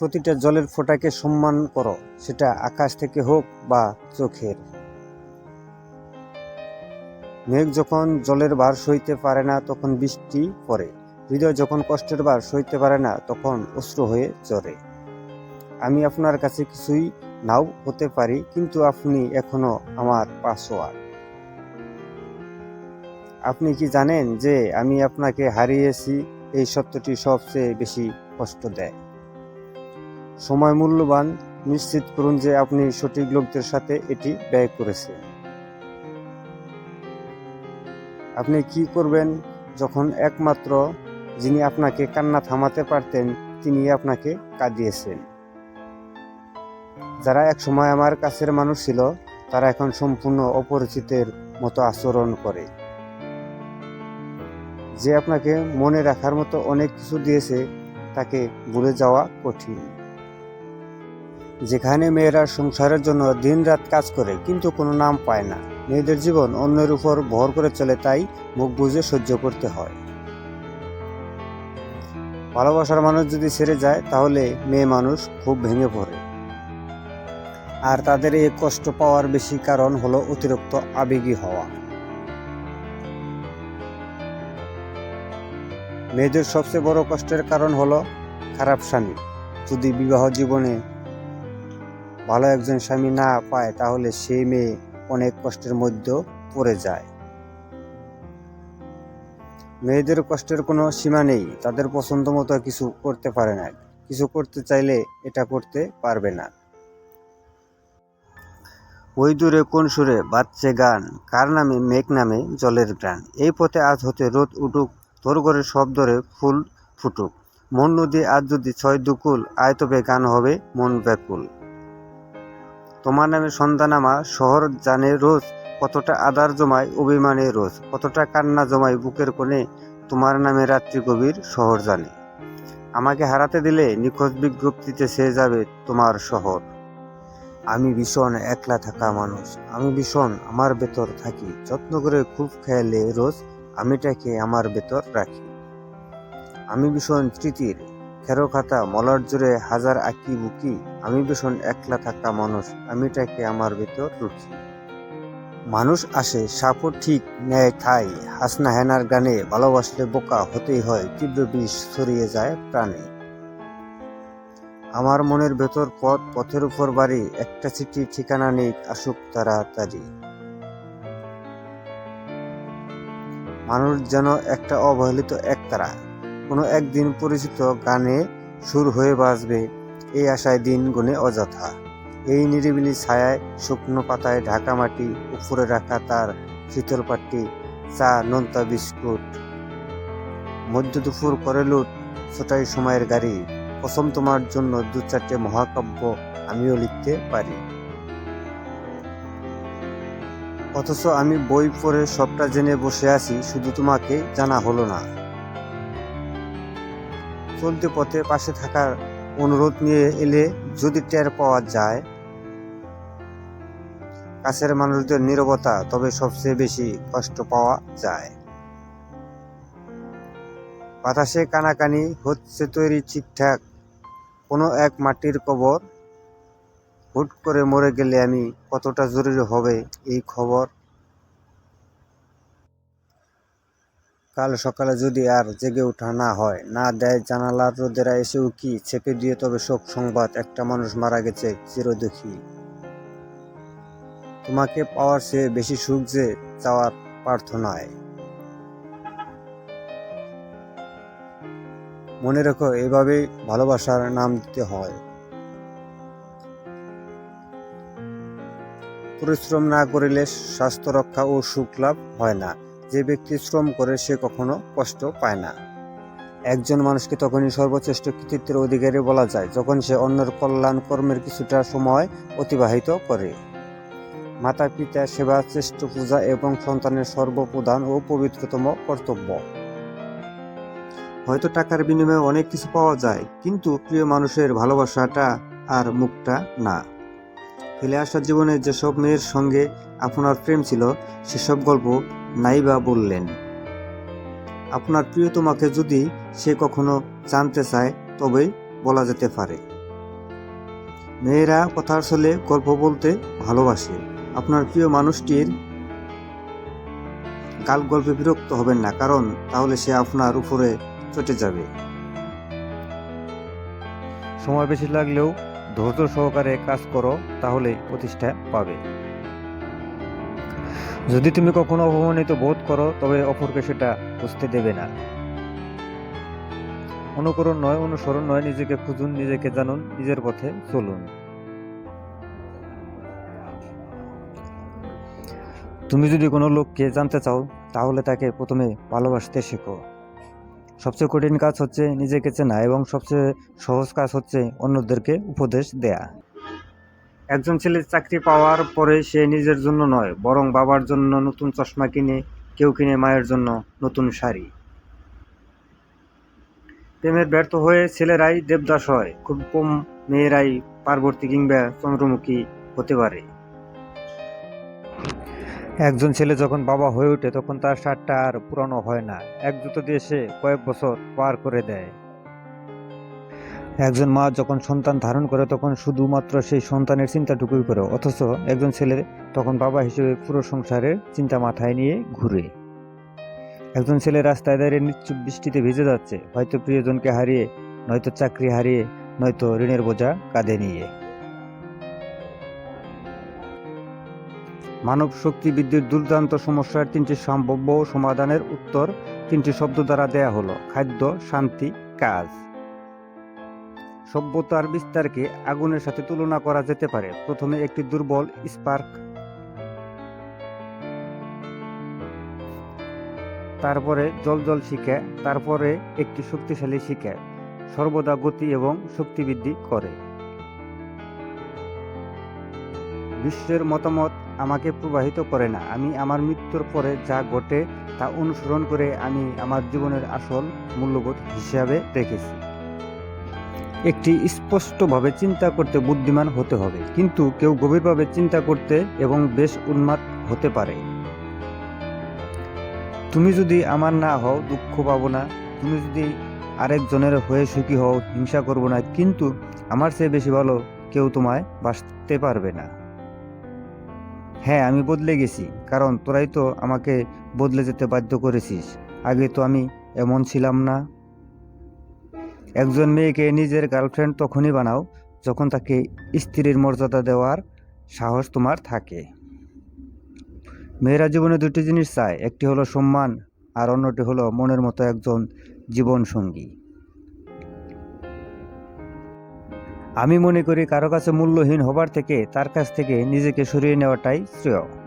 প্রতিটা জলের ফোঁটাকে সম্মান করো, সেটা আকাশ থেকে হোক বা চোখের। মেঘ যখন জলের ভার সইতে পারে না, তখন বৃষ্টি পড়ে। হৃদয় যখন কষ্টের ভার সইতে পারে না, তখন অশ্রু হয়ে চড়ে। আমি আপনার কাছে কিছুই নাও হতে পারি, কিন্তু আপনি এখনও আমার পাসওয়ার্ড। আপনি কি জানেন যে আমি আপনাকে হারিয়েছি, এই সত্যটি সবচেয়ে বেশি কষ্ট দেয়। সময় মূল্যবান নিশ্চিত করুন যে আপনি সঠিক লোকদের সাথে এটি ব্যয় করেছেন। আপনি কি করবেন? যখন একমাত্র যিনি আপনাকে কান্না থামাতে পারতেন, তিনি আপনাকে কাঁদিয়েছেন। যারা একসময় আমার কাছের মানুষ ছিল, তারা এখন সম্পূর্ণ অপরিচিতের মতো আচরণ করে। যে আপনাকে মনে রাখার মতো অনেক কিছু দিয়েছে, তাকে ভুলে যাওয়া কঠিন। যেখানে মেয়েরা সংসারের জন্য দিনরাত কাজ করে, কিন্তু কোনো নাম পায় না। মেয়েদের জীবন অন্যের উপর ভর করে চলে, তাই মুখ বুঝে সহ্য করতে হয়। ভালোবাসার মানুষ যদি ছেড়ে যায়, তাহলে মেয়ে মানুষ খুব ভেঙে পড়ে। আর তাদের এই কষ্ট পাওয়ার বেশি কারণ হলো অতিরিক্ত আবেগী হওয়া। মেয়েদের সবচেয়ে বড় কষ্টের কারণ হলো খারাপ স্বামী। যদি বিবাহ জীবনে ভালো একজন স্বামী না পায়, তাহলে সেই মেয়ে অনেক কষ্টের মধ্যে পড়ে যায়। মেয়েদের কষ্টের কোনো সীমা নেই, তাদের পছন্দ মতো কিছু করতে পারে না। কিছু করতে চাইলে এটা করতে পারবে না। ওই দূরে কোন সুরে বাচ্চে গান, কার নামে মেঘ নামে জলের গ্রান এই পথে আজ হতে রোদ উঠুক তোর ঘরে সব ধরে ফুল ফুটুক। মন নদী আজ যদি ছয় দুকুল, আয় তবে গান হবে মন ব্যাকুল। তোমার নামে সন্ধানামা শহর জানে রোজ কতটা আদার জমায়, অভিমানে রোজ কতটা কান্না জমায় বুকের কোণে, তোমার নামে রাত্রি গভীর শহর জানে। আমাকে হারাতে দিলে নিখোঁজ বিজ্ঞপ্তিতে সে যাবে তোমার শহর। আমি ভীষণ একলা থাকা মানুষ, আমি ভীষণ আমার ভেতর থাকি, যত্ন করে খুব খেয়ালে রোজ আমিটাকে আমার ভেতর রাখি। আমি ভীষণ স্মৃতির খেরো খাতা মলার জোরে হাজার আঁকি বুকি। আমি ভীষণ একলা থাকা মানুষ, আমিটাকে আমার ভেতর রুখি মানুষ আসে, সাপও ঠিক ন্যায় ঠাই। হাসনা হেনার গানে ভালোবাসলে বোকা হতেই হয়, তীব্র বিষ ছড়িয়ে যায় প্রাণে। আমার মনের ভেতর পথ, পথের উপর বাড়ি, একটা চিঠি ঠিকানা নেই, আসুক তাড়াতাড়ি। মানুষ যেন একটা অবহেলিত একতারা। কোনো একদিন পরিচিত গানে সুর হয়ে বাজবে। এই আশায় দিন গুনে অযথা। এই নিরিবিলি ছায়ায় শুকনো পাতায় ঢাকা মাটি, উপরে রাখা তার শীতল পাট্টি, চা, নোনতা, বিস্কুট। মধ্য দুপুর করে লুট, ছোটাই সময়ের গাড়ি। কসম তোমার জন্য দু চারটে মহাকাব্য আমিও লিখতে পারি। অথচ আমি বই পড়ে সবটা জেনে বসে আছি, শুধু তোমাকে জানা হলো না। চলতে পথে পাশে থাকার অনুরোধ নিয়ে এলে যদি টের পাওয়া যায়, কাছের মানুষদের নীরবতা তবে সবচেয়ে বেশি কষ্ট পাওয়া যায়। বাতাসে কানাকানি হচ্ছে তৈরি ঠিকঠাক। কোনো এক মাটির কবর হুট করে মরে গেলে আমি কতটা জরুরি হবে এই খবর কাল সকালে যদি আর জেগে ওঠা না হয়, না দেয় জানালার রোদেরা এসেও কি চেপে দিয়ে, তবে শোক সংবাদ, একটা মানুষ মারা গেছে চিরদুখী। তোমাকে পাওয়ার চেয়ে বেশি সুখ যে চাওয়ার প্রার্থনায়। মনে রেখো এভাবে ভালোবাসার নাম দিতে হয়। পরিশ্রম না করিলে স্বাস্থ্য রক্ষা ও সুখ লাভ হয় না। যে ব্যক্তি শ্রম করে সে কখনো কষ্ট পায় না। একজন মানুষকে তখনই সর্বশ্রেষ্ঠ কৃতিত্বের অধিকারী বলা যায়, যখন সে অন্যের কল্যাণ কর্মের কিছুটা সময় অতিবাহিত করে। মাতা পিতা সেবা, শ্রেষ্ঠ পূজা এবং সন্তানের সর্বপ্রধান ও পবিত্রতম কর্তব্য। হয়তো টাকার বিনিময়ে অনেক কিছু পাওয়া যায়, কিন্তু প্রিয় মানুষের ভালোবাসাটা আর মুখটা না। ফেলে আসা জীবনে যেসব মেয়ের সঙ্গে আপনার প্রেম ছিল, সেসব গল্প নাই বা বললেন, আপনার প্রিয় তোমাকে যদি সে কখনো জানতে চায়, তবেই বলা যেতে পারে। মেয়েরা কথার ছলে গল্প বলতে ভালোবাসে। আপনার প্রিয় মানুষটির গাল গল্পে বিরক্ত হবেন না, কারণ তাহলে সে আপনার উপরে চটে যাবে। সময় বেশি লাগলেও ধৈর্য সহকারে কাজ করো, তাহলে প্রতিষ্ঠা পাবে। যদি তুমি কখনো অপমানিত বোধ করো, তবে অপরকে সেটা বুঝতে দেবে না। অনুকরণ নয়, অনুসরণ নয়, নিজেকে খুঁজুন, নিজেকে জানুন, নিজের পথে চলুন। তুমি যদি কোনো লোককে জানতে চাও, তাহলে তাকে প্রথমে ভালোবাসতে শেখো। সবচেয়ে কঠিন কাজ হচ্ছে নিজেকে চেনা এবং সবচেয়ে সহজ কাজ হচ্ছে অন্যদেরকে উপদেশ দেয়া। একজন ছেলে চাকরি পাওয়ার পরে সে নিজের জন্য নয়, বরং বাবার জন্য নতুন চশমা কিনে, কেউ কিনে মায়ের জন্য নতুন শাড়ি। প্রেমের ব্যর্থ হয়ে ছেলেরাই দেবদাস হয়। খুব কম মেয়েরাই পার্বতী কিংবা চন্দ্রমুখী হতে পারে। একজন ছেলে যখন বাবা হয়ে ওঠে, তখন তার শার্টটা আর পুরানো হয় না। এক জুতো দিয়ে সে কয়েক বছর পার করে দেয়। একজন মা যখন সন্তান ধারণ করে, তখন শুধুমাত্র সেই সন্তানের চিন্তাটুকুই করে, অথচ একজন ছেলে তখন বাবা হিসেবে পুরো সংসারের চিন্তা মাথায় নিয়ে ঘুরে। একজন ছেলে রাস্তায় দাঁড়িয়ে নিশ্চুপ বৃষ্টিতে ভিজে যাচ্ছে, হয়তো প্রিয়জনকে হারিয়ে, নয়তো চাকরি হারিয়ে, নয়তো ঋণের বোঝা কাঁধে নিয়ে। মানব শক্তি বৃদ্ধির দুর্দান্ত সমস্যার তিনটি সম্ভাব্য সমাধানের উত্তর তিনটি শব্দ দ্বারা দেয়া হলো, খাদ্য, শান্তি, কাজ। সভ্যতার বিস্তারকে আগুনের সাথে তুলনা করা যেতে পারে। প্রথমে একটি দুর্বল স্পার্ক। তারপরে জল জল শিখে, তারপরে একটি শক্তিশালী শিখে, সর্বদা গতি এবং শক্তি বৃদ্ধি করে। বিশ্বের মতামত আমাকে প্রবাহিত করে না। আমি আমার মৃত্যুর পরে যা ঘটে তা অনুসরণ করে আমি আমার জীবনের আসল মূল্যবোধ হিসাবে রেখেছি একটি স্পষ্টভাবে চিন্তা করতে বুদ্ধিমান হতে হবে। কিন্তু কেউ গভীরভাবে চিন্তা করতে এবং বেশ উন্মাদ হতে পারে। তুমি যদি আমার না হও, দুঃখ পাবো না। তুমি যদি আরেকজনের হয়ে সুখী হও, হিংসা করব না। কিন্তু আমার চেয়ে বেশি ভালো কেউ তোমায় বাঁচতে পারবে না। হ্যাঁ আমি বদলে গেছি। কারণ তোরাই তো আমাকে বদলে যেতে বাধ্য করেছিস। আগে তো আমি এমন ছিলাম না। একজন মেয়েকে নিজের গার্লফ্রেন্ড তখনই বানাও যখন তাকে স্ত্রীর মর্যাদা দেওয়ার সাহস তোমার থাকে। মেয়েরা জীবনে দুটি জিনিস চায়, একটি হলো সম্মান আর অন্যটি হলো মনের মতো একজন জীবন সঙ্গী আমি মনে করি কারও কাছে মূল্যহীন হবার থেকে তার কাছ থেকে নিজেকে সরিয়ে নেওয়াটাই শ্রেয়।